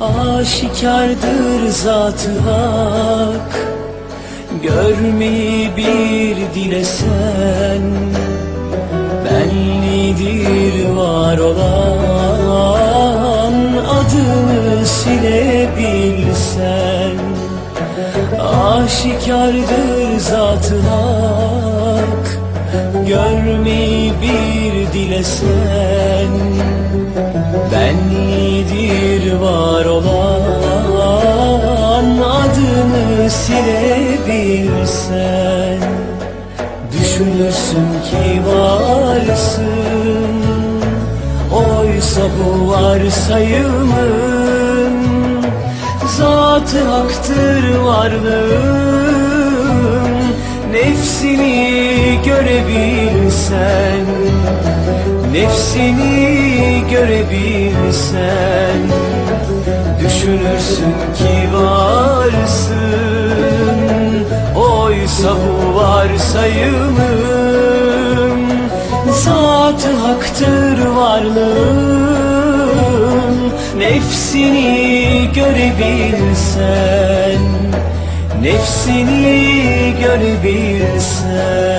Aşikardır zatı hak Görmeyi bir dilesen Benlidir var olan Adını silebilsen. Aşikardır zatı hak Görmeyi bir dilesen. Benlidir var olan varsın. Oysa bu varsayımın Zatı haktır varlığın. Nefsini görebilsen Nefsini görebilsen Düşünürsün ki varsın. Oysa bu varsayımın varlığın Nefsini görebilsen Nefsini görebilsen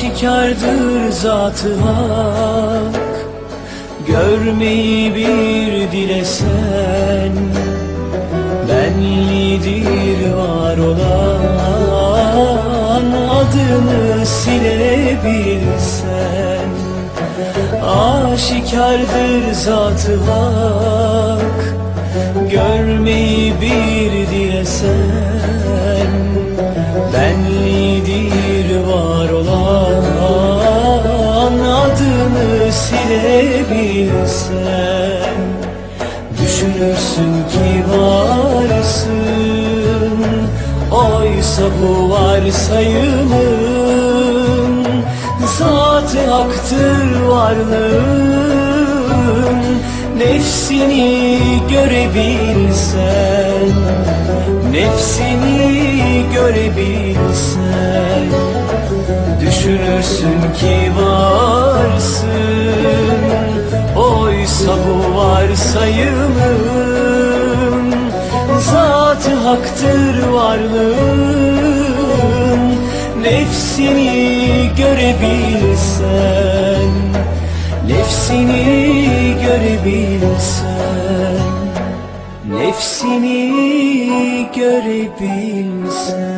Aşikardır zatı hak. Görmeyi bir dilesen Benlidir var olan. Adını silebilsen Aşikardır zatı hak. Görmeyi Silebilsen Düşünürsün ki varsın. Oysa bu varsayımın Zatı haktır varlığın. Nefsini görebilsen Nefsini görebilsen. Düşünürsün ki varsın haktır varlığın. Nefsini görebilsen Nefsini görebilsen Nefsini görebilsen